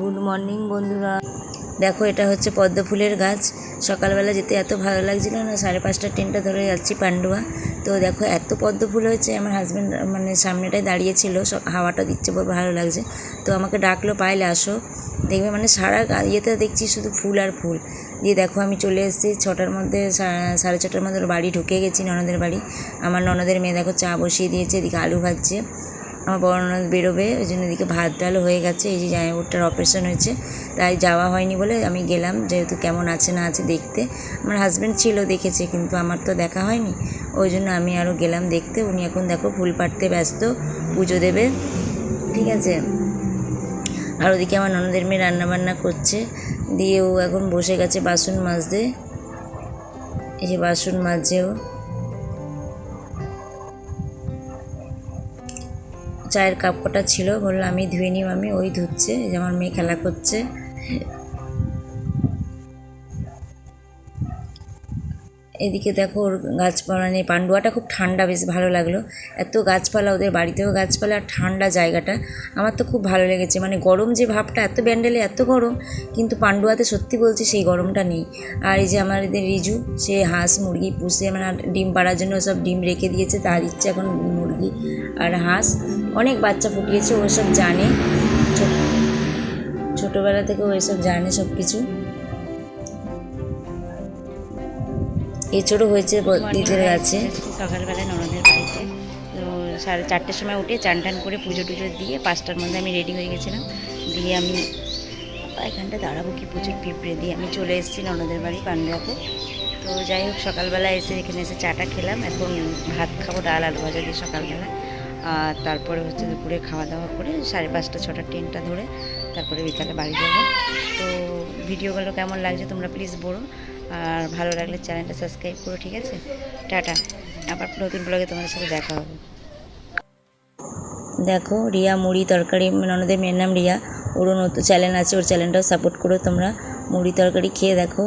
Good morning বন্ধুরা। দেখো, এটা হচ্ছে পদ্ম ফুলের গাছ। সকালবেলা যেতে এত ভালো লাগছিল না, সাড়ে পাঁচটা ট্রেনটা ধরে যাচ্ছি পান্ডুয়া। তো দেখো, এত পদ্ম ফুল হয়েছে, আমার হাজব্যান্ড মানে সামনেটায় দাঁড়িয়েছিল হাওয়াটা দিচ্ছে বড় ভালো লাগছে। তো আমাকে ডাকলো, পাইলে আসো। দেখবে মানে সারা ইয়েতে দেখছি শুধু ফুল আর ফুল। দিয়ে দেখো, আমি চলে এসেছি, ছটার মধ্যে সাড়ে ছটার মধ্যে বাড়ি ঢুকে গেছি, ননদের বাড়ি। আমার ননদের মেয়ে দেখো, চা বসিয়ে দিয়েছে, এদিকে আলু ভাজছে। আমার ননদ বেরোবে, ওই জন্য এদিকে ভাত ডাল হয়ে গেছে, এই যে জামাইবাবুটার অপারেশন হয়েছে। তাই যাওয়া হয়নি বলে আমি গেলাম, যেহেতু কেমন আছে না আছে দেখতে। আমার হাজব্যান্ড ছিল দেখেছে, কিন্তু আমার তো দেখা হয়নি। ওই জন্য আমি আরও গেলাম দেখতে, উনি এখন দেখো ফুল পাড়তে ব্যস্ত, পুজো দেবে, ঠিক আছে? আর ওদিকে আমার ননদের মেয়ে রান্নাবান্না করছে, দিয়ে ও এখন বসে গেছে বাসন মাজতে। এই যে বাসন মাজছে চায়ের কাপ কটা ছিল। বলল, আমি ধুয়ে নিই আমি ওই ধুচ্ছে যে আমার মেয়ে খেলা করছে। এদিকে দেখো ওর গাছপালা নেই পান্ডুয়াটা খুব ঠান্ডা, বেশ ভালো লাগল। এত গাছপালা, ওদের বাড়িতেও গাছপালা আর ঠান্ডা জায়গাটা। আমার তো খুব ভালো লেগেছে। মানে গরম যে ভাবটা, এত ব্যান্ডেলে এত গরম, কিন্তু পান্ডুয়াতে সত্যি বলছি সেই গরমটা নেই। আর এই যে আমার এদের রিজু, সে হাঁস, মুরগি পুষে মানে ডিম পাড়ার জন্য সব ডিম রেখে দিয়েছে। তার ইচ্ছে এখন মুরগি আর হাঁস। অনেক বাচ্চা ফুটিয়েছে, ও সব জানে। ছোট ছোটোবেলা থেকে ও এসব জানে সব কিছু এছাড়াও হয়েছে নিজের কাছে। সকালবেলায় ননদের বাড়িতে। তো সাড়ে চারটের সময় উঠে চান টান করে পুজো টুজো দিয়ে পাঁচটার মধ্যে আমি রেডি হয়ে গেছিলাম। দিয়ে আমি এখানটা দাঁড়াবো কি প্রচুর পিঁপড়ে? দিয়ে আমি চলে এসেছি ননদের বাড়ি পান্ডুয়াতে তো যাই হোক সকালবেলা এসে এখানে এসে চাটা খেলাম। এখন ভাত খাব ডাল আলু ভাজা দিয়ে সকালবেলা। আর তারপরে হচ্ছে দুপুরে খাওয়া দাওয়া করে সাড়ে পাঁচটা ছটার ট্রেনটা ধরে তারপরে বিকালে বাড়ি যাব। তো ভিডিওগুলো কেমন লাগছে তোমরা প্লিজ বলো। আর ভালো লাগলে চ্যানেলটা সাবস্ক্রাইব করো, ঠিক আছে? টাটা। আবার নতুন ব্লগে তোমাদের সাথে দেখা হবে। দেখো, রিয়া মুড়ি তরকারি, ননদের মেয়ের নাম রিয়া। ওরও নতুন চ্যানেল আছে, ওর চ্যানেলটাও সাপোর্ট করো তোমরা। মুড়ি তরকারি খেয়ে দেখো।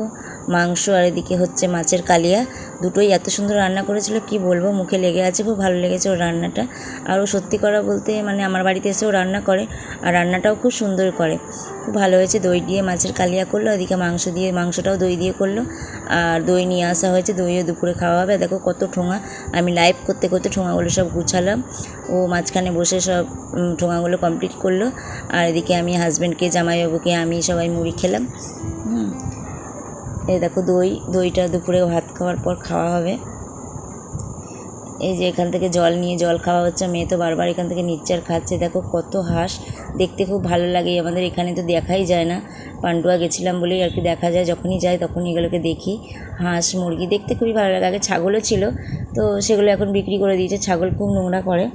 মাংস আর এদিকে হচ্ছে মাছের কালিয়া। দুটোই এত সুন্দর রান্না করেছিল, কি বলব? মুখে লেগে আছে, খুব ভালো লেগেছে ওর রান্নাটা। আর ও সত্যি করা বলতে মানে আমার বাড়িতে এসেও রান্না করে, আর রান্নাটাও খুব সুন্দর করে। খুব ভালো হয়েছে, দই দিয়ে মাছের কালিয়া করল, এদিকে মাংস দিয়ে, মাংসটাও দই দিয়ে করল। আর দই নিয়ে আসা হয়েছে, দইও দুপুরে খাওয়া হবে। দেখো কত ঠোঙা, আমি লাইভ করতে করতে ঠোঙাগুলো সব গুছালাম। ও মাঝখানে বসে সব ঠোঙাগুলো কমপ্লিট করল। আর এদিকে আমি হাজব্যান্ডকে জামাইবাবুকে, আমি সবাই মুড়ি খেলাম। এই দেখো দই, দইটা দুপুরে ভাত খাওয়ার পর খাওয়া হবে। এই যে এখান থেকে জল নিয়ে জল খাওয়া হচ্ছে, মেয়ে তো বারবার এখান থেকে নিচ্ছে আর খাচ্ছে। দেখো কত হাঁস, দেখতে খুব ভালো লাগে। আমাদের এখানে তো দেখাই যায় না। পান্ডুয়া গেছিলাম বলেই আর কি দেখা যায়। যখনই যাই তখনই এগুলোকে দেখি। হাঁস, মুরগি দেখতে খুবই ভালো লাগে। আগে ছাগলও ছিল, তো সেগুলো এখন বিক্রি করে দিয়েছে। ছাগল খুব নোংরা করে।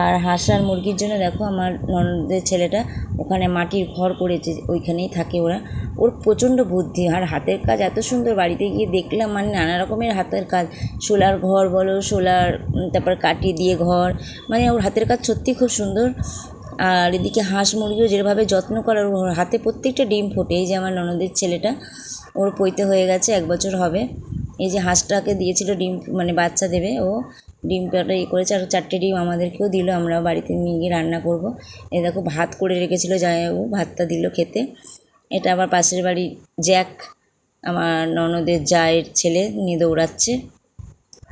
আর হাঁস আর মুরগির জন্য দেখো আমার ননদের ছেলেটা ওখানে মাটির ঘর করেছে, ওইখানেই থাকে ওরা। ওর প্রচণ্ড বুদ্ধি। আর হাতের কাজ এত সুন্দর, বাড়িতে গিয়ে দেখলাম মানে নানা রকমের হাতের কাজ। শোলার ঘর বলো শোলার তারপর কাটি দিয়ে ঘর। মানে ওর হাতের কাজ সত্যি খুব সুন্দর। আর এদিকে হাঁস মুরগিও যেভাবে যত্ন করার ওর হাতে প্রত্যেকটা ডিম ফোটে। এই যে আমার ননদের ছেলেটা, ওর পৈতে হয়ে গেছে, এক বছর হবে। এই যে হাঁসটাকে দিয়েছিল ডিম মানে বাচ্চা দেবে। ও ডিম ডিমটা ইয়ে করেছে, আর চারটে ডিম আমাদেরকেও দিল। আমরা বাড়িতে নিয়ে গিয়ে রান্না করব। এ দেখো, ভাত করে রেখেছিলো রেখেছিল জামাইবাবু ভাতটা দিল খেতে। এটা আবার পাশের বাড়ি। জ্যাক, আমার ননদের জায়ের ছেলে, নিয়ে দৌড়াচ্ছে।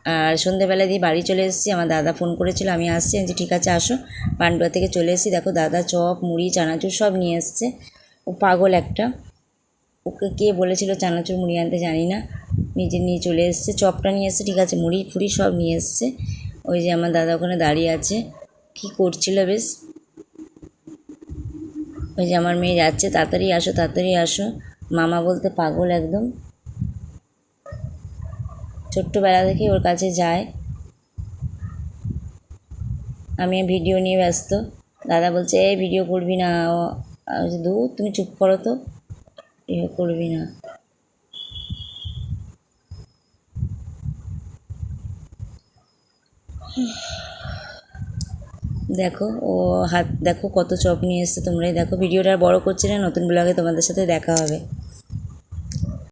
আর সন্ধেবেলা দিয়ে বাড়ি চলে এসেছি। আমার দাদা ফোন করেছিল, আমি আসছি। আমি ঠিক আছে, আসো। পান্ডুয়া থেকে চলে এসেছি। দেখো, দাদা চপ, মুড়ি, চানাচুর সব নিয়ে এসছে। ও পাগল একটা। ওকে কে বলেছিল চানাচুর, মুড়ি আনতে জানি না। নিজে নিয়ে চলে এসছে। চপটা নিয়ে এসছে, ঠিক আছে, মুড়ি, ফুড়ি সব নিয়ে এসছে। ওই যে আমার দাদা ওখানে দাঁড়িয়ে আছে। কি করছিল বেশ। ওই যে আমার মেয়ে যাচ্ছে, তাড়াতাড়ি আসো তাড়াতাড়ি আসো। মামা বলতে পাগল একদম। ছোট্টবেলা থেকে ওর কাছে যায়। আমি ভিডিও নিয়ে ব্যস্ত। দাদা বলছে, এই ভিডিও করবি না। ও দূর তুমি চুপ করো তো। এ করবি না। দেখো, ও হাত, দেখো কত চপ নিয়ে এসছে তোমরাই দেখো। ভিডিওটা আর বড় করছি না, নতুন ব্লগে তোমাদের সাথে দেখা হবে।